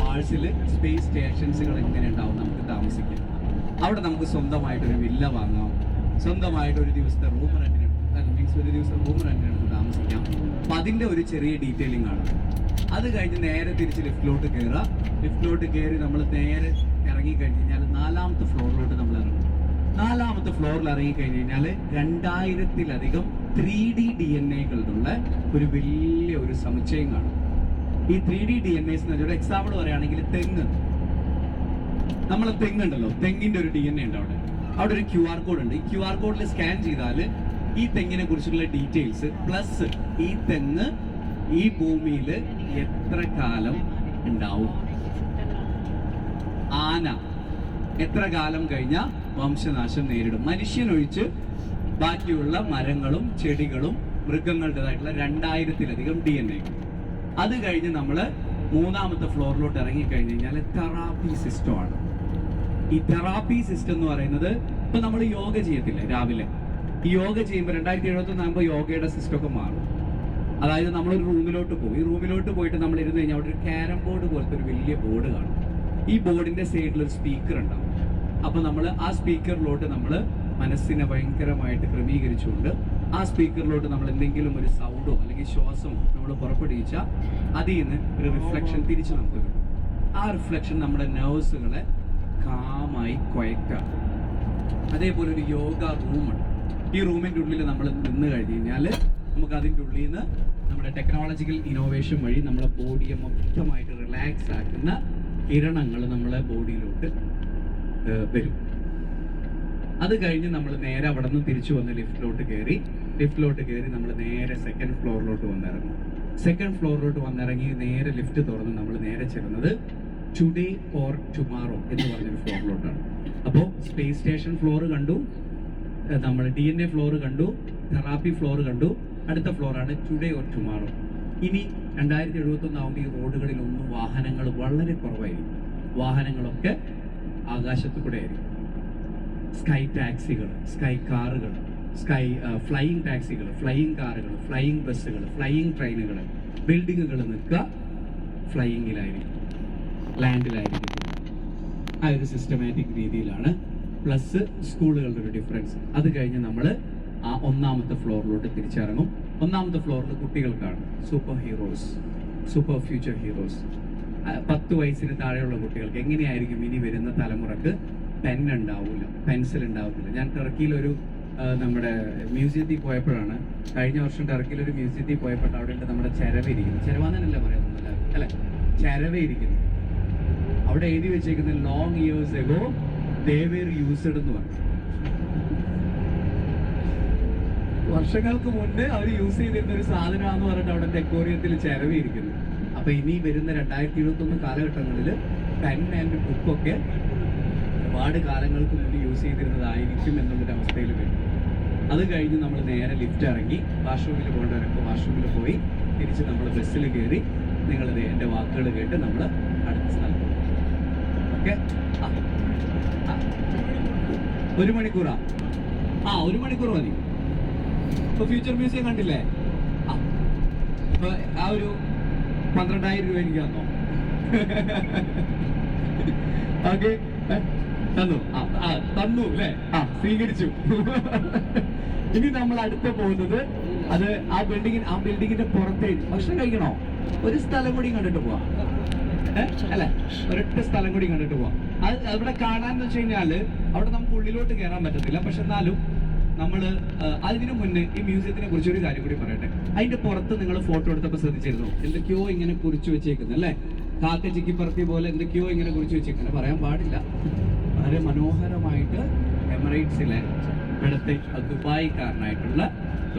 മാഴ്സിൽ space സ്റ്റേഷൻസുകൾ എങ്ങനെ ഉണ്ടാവും നമുക്ക് താമസിക്കാം. അവിടെ നമുക്ക് സ്വന്തമായിട്ടൊരു വില്ല വാങ്ങാം. സ്വന്തമായിട്ട് ഒരു ദിവസത്തെ റൂം റെന്റിന് മീൻസ് ഒരു ദിവസം റൂം റെന്റിന് എടുത്ത് താമസിക്കാം. അപ്പം അതിന്റെ ഒരു ചെറിയ ഡീറ്റെയിലിംഗ് ആണ്. അത് കഴിഞ്ഞ് നേരെ തിരിച്ച് ലിഫ്റ്റിലോട്ട് കയറുക ലിഫ്റ്റിലോട്ട് കയറി നമ്മൾ നേരെ ഇറങ്ങി കഴിഞ്ഞ് കഴിഞ്ഞാൽ നാലാമത്തെ ഫ്ലോറിലോട്ട് നമ്മൾ ഇറങ്ങും. നാലാമത്തെ ഫ്ലോറിൽ ഇറങ്ങി കഴിഞ്ഞ് കഴിഞ്ഞാൽ രണ്ടായിരത്തിലധികം ത്രീ ഡി ഡി എൻ എകളുള്ള ഒരു വലിയ ഒരു സമുച്ചയം കാണും. ഈ three D D N S എന്ന് വെച്ചാൽ എക്സാമ്പിൾ പറയുകയാണെങ്കിൽ തെങ്ങ്. നമ്മളെ തെങ്ങുണ്ടല്ലോ. തെങ്ങിന്റെ ഒരു ഡി എൻ എ ഉണ്ട് അവിടെ. അവിടെ ഒരു ക്യു ആർ കോഡ് ഉണ്ട്. ഈ ക്യു ആർ കോഡിൽ സ്കാൻ ചെയ്താൽ ഈ തെങ്ങിനെ കുറിച്ചുള്ള ഡീറ്റെയിൽസ് പ്ലസ് ഈ തെങ്ങ് ഈ ഭൂമിയിൽ എത്ര കാലം ഉണ്ടാവും? ആന. എത്ര കാലം കഴിഞ്ഞാൽ വംശനാശം നേരിടും? മനുഷ്യനൊഴിച്ച് ബാക്കിയുള്ള മരങ്ങളും ചെടികളും മൃഗങ്ങളുടേതായിട്ടുള്ള രണ്ടായിരത്തിലധികം ഡി എൻ എ അത് കഴിഞ്ഞ് നമ്മൾ മൂന്നാമത്തെ ഫ്ലോറിലോട്ട് ഇറങ്ങി കഴിഞ്ഞ് കഴിഞ്ഞാൽ തെറാപ്പി സിസ്റ്റമാണ് ഈ തെറാപ്പി സിസ്റ്റം എന്ന് പറയുന്നത് ഇപ്പൊ നമ്മൾ യോഗ ചെയ്യത്തില്ലേ രാവിലെ? ഈ യോഗ ചെയ്യുമ്പോൾ രണ്ടായിരത്തി എഴുപത്തി ഒന്നാകുമ്പോൾ യോഗയുടെ സിസ്റ്റം ഒക്കെ മാറും. അതായത് നമ്മളൊരു റൂമിലോട്ട് പോകും ഈ റൂമിലോട്ട് പോയിട്ട് നമ്മൾ ഇരുന്ന് കഴിഞ്ഞാൽ അവിടെ ഒരു ക്യാരം ബോർഡ് പോലത്തെ ഒരു വലിയ ബോർഡ് കാണും. ഈ ബോർഡിന്റെ സൈഡിൽ ഒരു സ്പീക്കർ ഉണ്ടാവും. അപ്പൊ നമ്മൾ ആ സ്പീക്കറിലോട്ട് നമ്മൾ മനസ്സിനെ ഭയങ്കരമായിട്ട് ക്രമീകരിച്ചുകൊണ്ട് ആ സ്പീക്കറിലോട്ട് നമ്മൾ എന്തെങ്കിലും ഒരു സൗണ്ടോ അല്ലെങ്കിൽ ശ്വാസമോ നമ്മൾ പുറപ്പെടുവിച്ചാൽ അതിൽ നിന്ന് ഒരു റിഫ്ലക്ഷൻ തിരിച്ച് നമുക്ക് കിട്ടും. ആ റിഫ്ലക്ഷൻ നമ്മുടെ നെർവ്സുകളെ കാമായി കുഴക്കാം അതേപോലെ ഒരു യോഗ റൂമുണ്ട്. ഈ റൂമിന്റെ ഉള്ളിൽ നമ്മൾ നിന്ന് കഴിഞ്ഞ് കഴിഞ്ഞാൽ നമുക്ക് അതിന്റെ ഉള്ളിൽ നിന്ന് നമ്മുടെ ടെക്നോളജിക്കൽ ഇന്നോവേഷൻ വഴി നമ്മുടെ ബോഡിയെ മൊത്തമായിട്ട് റിലാക്സ് ആക്കുന്ന കിരണങ്ങൾ നമ്മളെ ബോഡിയിലോട്ട് വരും. അത് കഴിഞ്ഞ് നമ്മൾ നേരെ അവിടെ നിന്ന് തിരിച്ചു വന്ന് ലിഫ്റ്റിലോട്ട് കയറി ലിഫ്റ്റിലോട്ട് കയറി നമ്മൾ നേരെ സെക്കൻഡ് ഫ്ലോറിലോട്ട് വന്നിറങ്ങും. സെക്കൻഡ് ഫ്ലോറിലോട്ട് വന്നിറങ്ങി നേരെ ലിഫ്റ്റ് തുറന്ന് നമ്മൾ നേരെ ചെല്ലുന്നത് ടുഡേ ഓർ ടുമാറോ എന്ന് പറഞ്ഞൊരു ഫ്ലോറിലോട്ടാണ് അപ്പോൾ സ്പേസ് സ്റ്റേഷൻ ഫ്ലോർ കണ്ടു. നമ്മൾ ഡി എൻ എ ഫ്ലോർ കണ്ടു. തെറാപ്പി ഫ്ലോർ കണ്ടു. അടുത്ത ഫ്ലോറാണ് ടുഡേ ഓർ ടുമാറോ ഇനി രണ്ടായിരത്തി എഴുപത്തി ഒന്നാകുമ്പോൾ ഈ റോഡുകളിലൊന്നും വാഹനങ്ങൾ വളരെ കുറവായിരിക്കും. വാഹനങ്ങളൊക്കെ ആകാശത്തു കൂടെ ആയിരിക്കും. സ്കൈ ടാക്സികൾ സ്കൈ കാറുകൾ സ്കൈ ഫ്ലൈയിങ് ടാക്സികൾ ഫ്ലൈയിങ് കാറുകൾ ഫ്ലൈയിങ് ബസ്സുകൾ ഫ്ലൈയിങ് ട്രെയിനുകൾ ബിൽഡിങ്ങുകൾ നിൽക്കുക ഫ്ലൈയിങ്ങിലായിരിക്കും ലാൻഡിലായിരിക്കും. ആ ഒരു സിസ്റ്റമാറ്റിക് രീതിയിലാണ് പ്ലസ് സ്കൂളുകളുടെ ഒരു ഡിഫറൻസ്. അത് കഴിഞ്ഞ് നമ്മൾ ആ ഒന്നാമത്തെ ഫ്ലോറിലോട്ട് തിരിച്ചിറങ്ങും. ഒന്നാമത്തെ ഫ്ലോറിൽ കുട്ടികൾക്കാണ് super heroes super future heroes. പത്ത് വയസ്സിന് താഴെയുള്ള കുട്ടികൾക്ക് എങ്ങനെയായിരിക്കും ഇനി വരുന്ന തലമുറയ്ക്ക് പെൻ ഉണ്ടാവില്ല പെൻസിൽ ഉണ്ടാവില്ല ഞാൻ ടർക്കിയിലൊരു നമ്മുടെ മ്യൂസിയത്തിൽ പോയപ്പോഴാണ് കഴിഞ്ഞ വർഷം ടർക്കിയിൽ ഒരു മ്യൂസിയത്തിൽ പോയപ്പോൾ അവിടെ നമ്മുടെ ചെരവ ഇരിക്കുന്നു ചെരവാന്നല്ല പറയുന്നത് അല്ലെ? ചെരവ ഇരിക്കുന്നു അവിടെ എഴുതി വെച്ചേക്കുന്നത് ലോങ് ഇയേഴ്സ് എഗോ യൂസ്ഡ് എന്ന് പറഞ്ഞു. വർഷങ്ങൾക്ക് മുന്നേ അവർ യൂസ് ചെയ്തിരുന്ന ഒരു സാധനമാണെന്ന് പറഞ്ഞിട്ട് അവിടെ ഡെക്കോറിയത്തിൽ ചെലവിയിരിക്കുന്നു അപ്പൊ ഇനി വരുന്ന രണ്ടായിരത്തി ഇരുപത്തി ഒന്ന് കാലഘട്ടങ്ങളിൽ പെൻ ആൻഡ് ബുക്കൊക്കെ ഒരുപാട് കാലങ്ങൾക്ക് മുന്നേ യൂസ് ചെയ്തിരുന്നതായിരിക്കും എന്നുള്ളൊരു അവസ്ഥയിൽ വരും. അത് കഴിഞ്ഞ് നമ്മൾ നേരെ ലിഫ്റ്റ് ഇറങ്ങി വാഷ്റൂമിൽ പോകേണ്ടവരൊക്കെ വാഷ്റൂമിൽ പോയി തിരിച്ച് നമ്മൾ ബസ്സിൽ കയറി നിങ്ങളിത് എന്റെ വാക്കുകൾ കേട്ട് നമ്മൾ അടുത്ത സ്ഥലത്ത് ഓക്കെ ഒരു മണിക്കൂറാ? ആ ഒരു മണിക്കൂർ മതി. ഇപ്പൊ ഫ്യൂച്ചർ മ്യൂസിയം കണ്ടില്ലേ? ആ. ആ ഒരു പന്ത്രണ്ടായിരം രൂപ എനിക്ക് തന്നോ? ഓക്കെ തന്നു. തന്നു അല്ലേ? ആ സ്വീകരിച്ചു. ഇനി നമ്മൾ അടുത്ത് പോകുന്നത് അത് ആ ബിൽഡിംഗ് ആ ബിൽഡിങ്ങിന്റെ പുറത്തേക്ക്. ഭക്ഷണം കഴിക്കണോ? ഒരു സ്ഥലം കൂടി കണ്ടിട്ട് പോവാം? അല്ലെ? ഒരൊറ്റ സ്ഥലം കൂടി കണ്ടിട്ട് പോവാം. അത് അവിടെ കാണാന്ന് വെച്ച് കഴിഞ്ഞാൽ അവിടെ നമുക്ക് ഉള്ളിലോട്ട് കയറാൻ പറ്റത്തില്ല. പക്ഷെ എന്നാലും നമ്മൾ അതിനു മുന്നേ ഈ മ്യൂസിയത്തിനെ കുറിച്ച് ഒരു കാര്യം കൂടി പറയട്ടെ. അതിന്റെ പുറത്ത് നിങ്ങൾ ഫോട്ടോ എടുത്തപ്പോൾ ശ്രദ്ധിച്ചിരുന്നു? എന്തൊക്കെയോ ഇങ്ങനെ കുറിച്ചു വെച്ചേക്കുന്നു അല്ലേ? കാക്ക ചിക്കിപ്പറത്തി പോലെ എന്തൊക്കെയോ ഇങ്ങനെ കുറിച്ചു വെച്ചേക്കുന്നത് പറയാൻ പാടില്ല. വളരെ മനോഹരമായിട്ട് എമിറേറ്റ്സിലെ ഇവിടുത്തെ ദുബായിക്കാരനായിട്ടുള്ള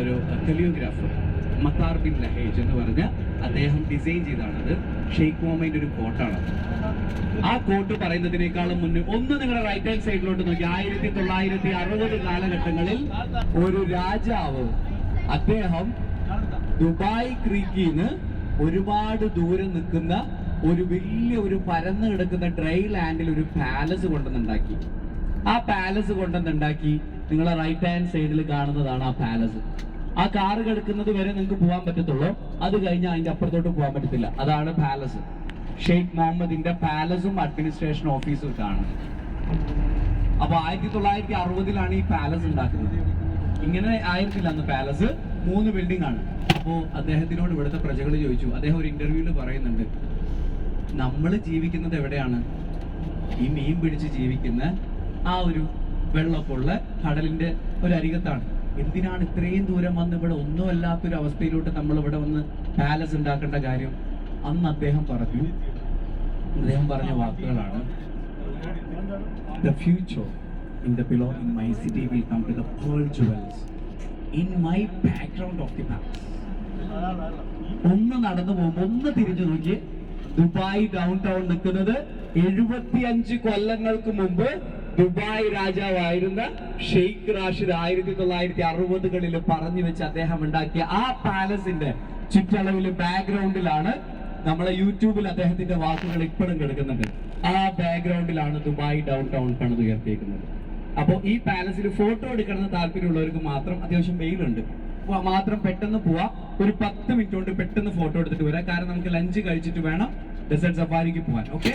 ഒരു കലിയോഗ്രാഫർ മത്താർ ബിൻ ലഹേജ് എന്ന് പറഞ്ഞ അദ്ദേഹം ഡിസൈൻ ചെയ്താണത്. ഷെയ്ഖ് മുഹമ്മദിന്റെ ഒരു കോട്ടാണ് ആ കോട്ട് പറയുന്നതിനേക്കാളും മുന്നേ ഒന്ന് നിങ്ങളുടെ റൈറ്റ് ഹാൻഡ് സൈഡിലോട്ട് നോക്കി. ആയിരത്തി തൊള്ളായിരത്തി അറുപത് കാലഘട്ടങ്ങളിൽ ഒരു രാജാവ് അദ്ദേഹം ദുബായ് ക്രീക്കിന്ന് ഒരുപാട് ദൂരം നിൽക്കുന്ന ഒരു വലിയ ഒരു പരന്നു കിടക്കുന്ന ഡ്രൈ ലാൻഡിൽ ഒരു പാലസ് കൊണ്ടുവന്നുണ്ടാക്കി. ആ പാലസ് കൊണ്ടുവന്നുണ്ടാക്കി നിങ്ങളെ റൈറ്റ് ഹാൻഡ് സൈഡിൽ കാണുന്നതാണ് ആ പാലസ്. ആ കാറ് കിടക്കുന്നത് വരെ നിങ്ങൾക്ക് പോകാൻ പറ്റത്തുള്ളൂ. അത് കഴിഞ്ഞാൽ അതിന്റെ അപ്പുറത്തോട്ട് പോകാൻ പറ്റത്തില്ല. അതാണ് പാലസ്. ഷെയ്ഖ് മുഹമ്മദിന്റെ പാലസും അഡ്മിനിസ്ട്രേഷൻ ഓഫീസും കാണുന്നത് അപ്പൊ ആയിരത്തി തൊള്ളായിരത്തി അറുപതിലാണ് ഈ പാലസ് ഉണ്ടാക്കുന്നത്. ഇങ്ങനെ ആയിരുന്നില്ല അന്ന് പാലസ്. മൂന്ന് ബിൽഡിംഗ് ആണ്. അപ്പോ അദ്ദേഹത്തിനോട് ഇവിടുത്തെ പ്രജകൾ ചോദിച്ചു. അദ്ദേഹം ഒരു ഇന്റർവ്യൂവിൽ പറയുന്നുണ്ട്. നമ്മൾ ജീവിക്കുന്നത് എവിടെയാണ്? ഈ മീൻ പിടിച്ച് ജീവിക്കുന്ന ആ ഒരു വെള്ളപ്പുള്ള കടലിന്റെ ഒരു അരികത്താണ്. എന്തിനാണ് ഇത്രയും ദൂരം വന്ന് ഇവിടെ ഒന്നുമല്ലാത്തൊരു അവസ്ഥയിലോട്ട് നമ്മൾ ഇവിടെ വന്ന് പാലസ് ഉണ്ടാക്കേണ്ട കാര്യം? അന്ന് അദ്ദേഹം പറഞ്ഞു. അദ്ദേഹം പറഞ്ഞ വാക്കുകളാണ് the future in the below in my city will come to the pearl jewels in my background of the palace. ഒന്ന് നടന്നു പോകുമ്പോ ഒന്ന് തിരിഞ്ഞു നോക്കി ദുബായ് ഡൗൺ ടൗൺ നിൽക്കുന്നത് എഴുപത്തിയഞ്ച് കൊല്ലങ്ങൾക്ക് മുമ്പ് ദുബായ് രാജാവായിരുന്ന ഷെയ്ഖ് റാഷിദ് ആയിരത്തി തൊള്ളായിരത്തി അറുപതുകളിൽ പറഞ്ഞു വെച്ച് അദ്ദേഹം ഉണ്ടാക്കിയ ആ പാലസിന്റെ ചുറ്റളവിൽ ബാക്ക്ഗ്രൗണ്ടിലാണ് നമ്മളെ യൂട്യൂബിൽ അദ്ദേഹത്തിന്റെ വാക്കുകൾ ഇപ്പോഴും കിടക്കുന്നുണ്ട്. ആ ബാക്ക്ഗ്രൗണ്ടിലാണ് ദുബായ് ഡൗൺ ടൗൺ പണിതുയർത്തിയിരിക്കുന്നത് അപ്പോൾ ഈ പാലസിൽ ഫോട്ടോ എടുക്കണമെന്ന് താല്പര്യമുള്ളവർക്ക് മാത്രം അത്യാവശ്യം വെയിലുണ്ട് മാത്രം പെട്ടെന്ന് പോവാ. ഒരു പത്ത് മിനിറ്റ് കൊണ്ട് പെട്ടെന്ന് ഫോട്ടോ എടുത്തിട്ട് വരാം. കാരണം നമുക്ക് ലഞ്ച് കഴിച്ചിട്ട് വേണം. ഡെസേർട്ട് സഫാരിക്ക് പോവാൻ ഓക്കെ